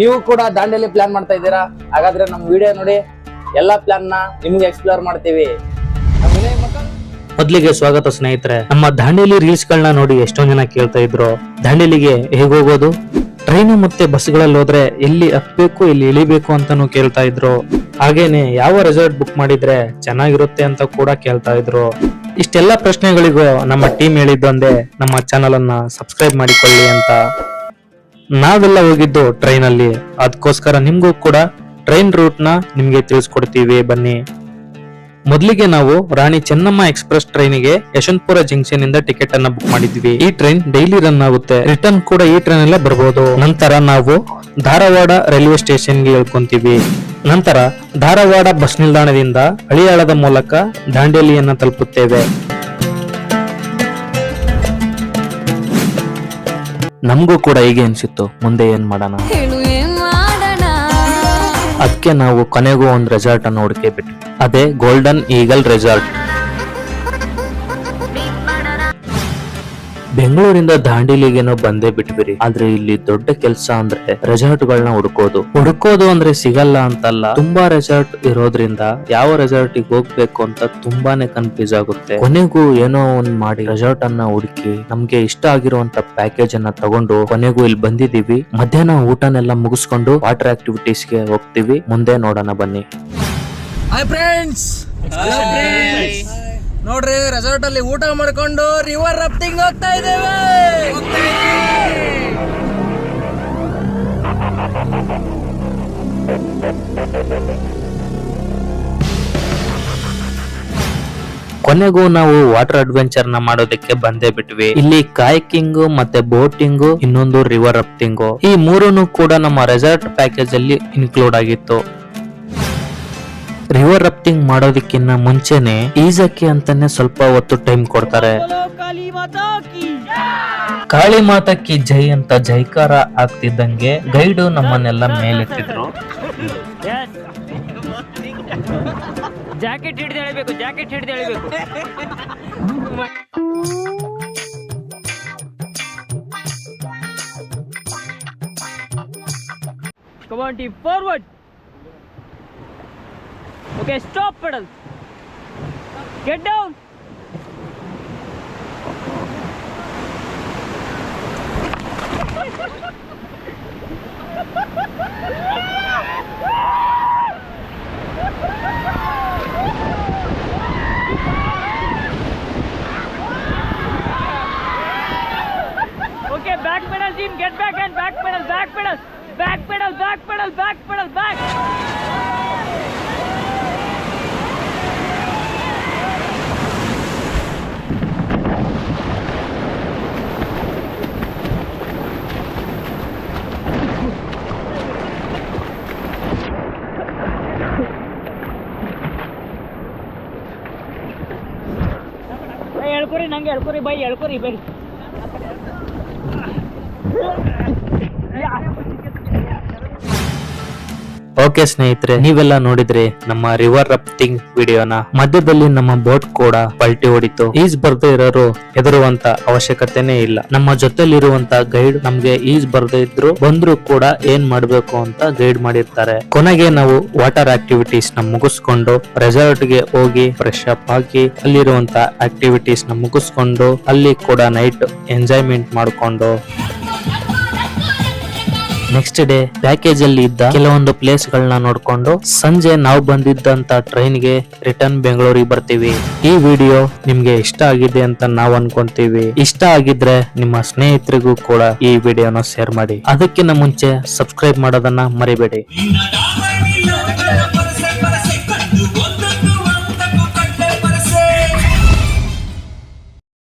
ನೀವು ಕೂಡ ದಾಂಡೇಲಿ ಪ್ಲಾನ್ ಮಾಡ್ತಾ ಇದ್ದೀರಾ? ಹಾಗಾದ್ರೆ ನಮ್ಮ ವಿಡಿಯೋ ನೋಡಿ, ಎಲ್ಲಾ ಪ್ಲಾನ್ನ ನಿಮ್ಗೆ ಎಕ್ಸ್ಪ್ಲೋರ್ ಮಾಡ್ತೀವಿ. ಮೊದಲಿಗೆ ಸ್ವಾಗತ ಸ್ನೇಹಿತರೆ, ನಮ್ಮ ದಾಂಡೇಲಿ ರೀಲ್ಸ್ ಗಳನ್ನ ನೋಡಿ ಎಷ್ಟೊಂದ್ ಜನ ಕೇಳ್ತಾ ಇದ್ರು. ದಾಂಡೇಲಿಗೆ ಹೇಗ್ ಹೋಗೋದು? ಟ್ರೈನ್ ಮತ್ತೆ ಬಸ್ಗಳಲ್ಲಿ ಹೋದ್ರೆ ಎಲ್ಲಿ ಹತ್ಬೇಕು ಎಲ್ಲಿ ಇಳಿಬೇಕು ಅಂತಾನು ಕೇಳ್ತಾ ಇದ್ರು. ಹಾಗೇನೆ ಯಾವ ರೆಸಾರ್ಟ್ ಬುಕ್ ಮಾಡಿದ್ರೆ ಚೆನ್ನಾಗಿರುತ್ತೆ ಅಂತ ಕೂಡ ಕೇಳ್ತಾ ಇದ್ರು. ಇಷ್ಟೆಲ್ಲ ಪ್ರಶ್ನೆಗಳಿಗೂ ನಮ್ಮ ಟೀಮ್ ಹೇಳಿದ್ದೊಂದೇ ನಮ್ಮ ಚಾನಲ್ ಅನ್ನ ಸಬ್ಸ್ಕ್ರೈಬ್ ಮಾಡಿಕೊಳ್ಳಿ ಅಂತ. ನಾವೆಲ್ಲ ಹೋಗಿದ್ದು ಟ್ರೈನ್ ಅಲ್ಲಿ. ಅದಕ್ಕೋಸ್ಕರ ನಿಮ್ಗೂ ಕೂಡ ಟ್ರೈನ್ ರೂಟ್ನ ನಿಮ್ಗೆ ತಿಳಿಸ್ಕೊಡ್ತೀವಿ, ಬನ್ನಿ. ಮೊದಲಿಗೆ ನಾವು ರಾಣಿ ಚೆನ್ನಮ್ಮ ಎಕ್ಸ್ಪ್ರೆಸ್ ಟ್ರೈನಿಗೆ ಯಶವಂತಪುರ ಜಂಕ್ಷನ್ ಇಂದ ಟಿಕೆಟ್ ಅನ್ನ ಬುಕ್ ಮಾಡಿದ್ವಿ. ಈ ಟ್ರೈನ್ ಡೈಲಿ ರನ್ ಆಗುತ್ತೆ. ರಿಟರ್ನ್ ಕೂಡ ಈ ಟ್ರೈನ್ ಅಲ್ಲೇ ಬರಬಹುದು ನಂತರ ನಾವು ಧಾರವಾಡ ರೈಲ್ವೆ ಸ್ಟೇಷನ್ಗೆ ಇಳ್ಕೊಂತೀವಿ ನಂತರ ಧಾರವಾಡ ಬಸ್ ನಿಲ್ದಾಣದಿಂದ ಹಳಿಯಾಳದ ಮೂಲಕ ದಾಂಡೇಲಿಯನ್ನ ತಲುಪುತ್ತೇವೆ. ನಮಗೂ ಕೂಡ ಹೀಗೆ ಅನ್ಸಿತ್ತು ಮುಂದೆ ಏನ್ ಮಾಡೋಣ? ಅದಕ್ಕೆ ನಾವು ಕೊನೆಗೂ ಒಂದು ರೆಸಾರ್ಟ್ ಅನ್ನು ಹುಡುಕಿ ಬಿಟ್ವಿ. ಅದೇ ಗೋಲ್ಡನ್ ಈಗಲ್ ರೆಸಾರ್ಟ್ ಬೆಂಗಳೂರಿಂದ ದಾಂಡೇಲಿಗೇನೋ ಬಂದೇ ಬಿಟ್ಬಿರಿ ಆದ್ರೆ ಇಲ್ಲಿ ದೊಡ್ಡ ಕೆಲಸ ಅಂದ್ರೆ ರೆಸಾರ್ಟ್ ಗಳನ್ನ ಹುಡುಕೋದು. ಹುಡುಕೋದು ಅಂದ್ರೆ ಸಿಗಲ್ಲ ಅಂತಲ್ಲ. ತುಂಬಾ ರೆಸಾರ್ಟ್ ಇರೋದ್ರಿಂದ ಯಾವ ರೆಸಾರ್ಟ್ಗೆ ಹೋಗ್ಬೇಕು ಅಂತ ತುಂಬಾನೇ ಕನ್ಫ್ಯೂಸ್ ಆಗುತ್ತೆ. ಕೊನೆಗೂ ಏನೋ ಒಂದ್ ಮಾಡಿ ರೆಸಾರ್ಟ್ ಅನ್ನ ಹುಡುಕಿ ನಮ್ಗೆ ಇಷ್ಟ ಆಗಿರುವಂತ ಪ್ಯಾಕೇಜ್ ಅನ್ನ ತಗೊಂಡು ಕೊನೆಗೂ ಇಲ್ಲಿ ಬಂದಿದೀವಿ ಮಧ್ಯಾಹ್ನ ಊಟನೆಲ್ಲ ಮುಗಿಸ್ಕೊಂಡು ವಾಟರ್ ಆಕ್ಟಿವಿಟೀಸ್ಗೆ ಹೋಗ್ತೀವಿ. ಮುಂದೆ ನೋಡೋಣ ಬನ್ನಿ. ಹಾಯ್ ಫ್ರೆಂಡ್ಸ್ ನೋಡ್ರಿ ರೆಸಾರ್ಟ್ ಅಲ್ಲಿ ಊಟ ಮಾಡ್ಕೊಂಡು ರಿವರ್ ರಫ್ಟಿಂಗ್ ಹೋಗ್ತಾ ಇದ್ದೇವೆ. ಕೊನೆಗೂ ನಾವು ವಾಟರ್ ಅಡ್ವೆಂಚರ್ನ ಮಾಡೋದಕ್ಕೆ ಬಂದೇ ಬಿಟ್ವಿ. ಇಲ್ಲಿ ಕಾಯಕಿಂಗ್ ಮತ್ತೆ ಬೋಟಿಂಗ್ ಇನ್ನೊಂದು ರಿವರ್ ರಾಫ್ಟಿಂಗ್ ಈ ಮೂರನ್ನು ಕೂಡ ನಮ್ಮ ರೆಸಾರ್ಟ್ ಪ್ಯಾಕೇಜ್ ಅಲ್ಲಿ ಇನ್ಕ್ಲೂಡ್ ಆಗಿತ್ತು. ರಿವರ್ ರಫ್ಟಿಂಗ್ ಮಾಡೋದಕ್ಕಿಂತ ಮುಂಚೆನೆ ಈಜಕ್ಕೆ ಅಂತಾನೆ ಸ್ವಲ್ಪ ಹೊತ್ತು ಟೈಮ್ ಕೊಡ್ತಾರೆ. ಕಾಳಿ ಮಾತಾ ಕಿ ಜೈ ಅಂತ ಜೈಕಾರ ಆಗ್ತಿದ್ದಂಗೆ ಗೈಡು ನಮ್ಮನ್ನೆಲ್ಲ ಮೇಲೆತ್ತಿದ್ರು ಜಾಕೆಟ್ ಹಿಡಿದು ಹೇಳಬೇಕು ಜಾಕೆಟ್ ಹಿಡಿದು ಹೇಳಬೇಕು ಕಮಾಂಟಿ forward. Okay, stop pedal. Get down. Okay, back pedal team, get back and back pedal, back pedal, back pedal, back pedal, back pedal, back. Bye ಹೇಳ್ಕೊರಿ ನಂಗೆ ಹೇಳ್ಕೊರಿ ಬೈ ಹೇಳ್ಕೊರಿ ಬೈ. ಓಕೆ ಸ್ನೇಹಿತರೆ, ನೀವೆಲ್ಲ ನೋಡಿದ್ರೆ ನಮ್ಮ ರಿವರ್ ರಫ್ಟಿಂಗ್ ವಿಡಿಯೋನ. ಮಧ್ಯದಲ್ಲಿ ನಮ್ಮ ಬೋಟ್ ಕೂಡ ಪಲ್ಟಿ ಹೊಡಿತು. ಈಜ್ ಬರ್ದೇ ಇರೋರು ಹೆದರುವಂತ ಅವಶ್ಯಕತೆನೇ ಇಲ್ಲ. ನಮ್ಮ ಜೊತೆಲಿರುವಂತ ಗೈಡ್ ನಮ್ಗೆ ಈಜ್ ಬರ್ದೇ ಇದ್ರು, ಬಂದ್ರು ಕೂಡ ಏನ್ ಮಾಡ್ಬೇಕು ಅಂತ ಗೈಡ್ ಮಾಡಿರ್ತಾರೆ. ಕೊನೆಗೆ ನಾವು ವಾಟರ್ ಆಕ್ಟಿವಿಟೀಸ್ನ ಮುಗಿಸ್ಕೊಂಡು ರೆಸಾರ್ಟ್ಗೆ ಹೋಗಿ ಫ್ರೆಶ್ ಅಪ್ ಆಗಿ, ಅಲ್ಲಿರುವಂತ ಆಕ್ಟಿವಿಟೀಸ್ನ ಮುಗಿಸ್ಕೊಂಡು, ಅಲ್ಲಿ ಕೂಡ ನೈಟ್ ಎಂಜಾಯ್ಮೆಂಟ್ ಮಾಡ್ಕೊಂಡು. ನೆಕ್ಸ್ಟ್ ಡೇ ಪ್ಯಾಕೇಜ್ ಅಲ್ಲಿ ಇದ್ದ ಕೆಲವೊಂದು ಪ್ಲೇಸ್ ಗಳನ್ನ ನೋಡ್ಕೊಂಡು ಸಂಜೆ ನಾವು ಬಂದಿದ್ದಂತ ಟ್ರೈನ್ಗೆ ರಿಟರ್ನ್ ಬೆಂಗಳೂರಿಗೆ ಬರ್ತೀವಿ. ಈ ವಿಡಿಯೋ ನಿಮ್ಗೆ ಇಷ್ಟ ಆಗಿದೆ ಅಂತ ನಾವ್ ಅನ್ಕೊಂತೀವಿ. ಇಷ್ಟ ಆಗಿದ್ರೆ ನಿಮ್ಮ ಸ್ನೇಹಿತರಿಗೂ ಕೂಡ ಈ ವಿಡಿಯೋನ ಶೇರ್ ಮಾಡಿ. ಅದಕ್ಕಿಂತ ಮುಂಚೆ ಸಬ್ಸ್ಕ್ರೈಬ್ ಮಾಡೋದನ್ನ ಮರಿಬೇಡಿ.